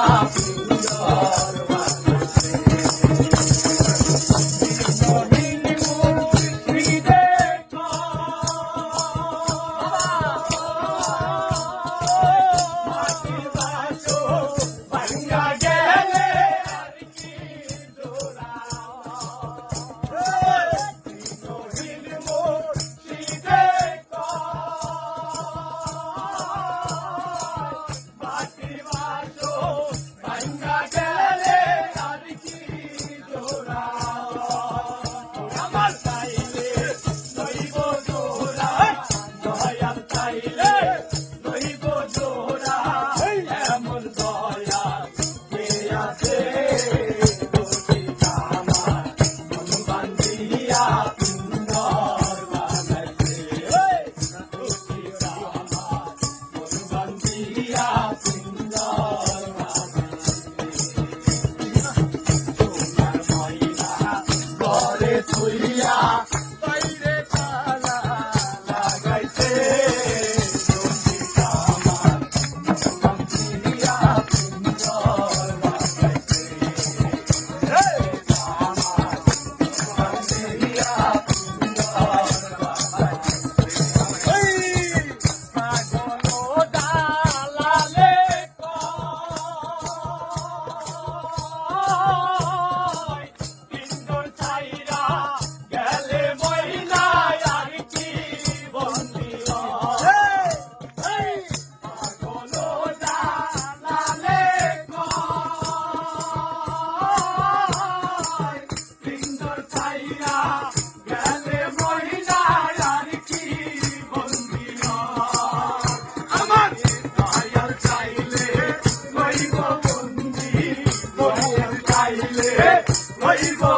I've please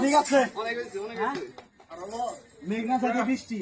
ঠিক আছে। হ্যাঁ? মেঘনা থেকে বৃষ্টি।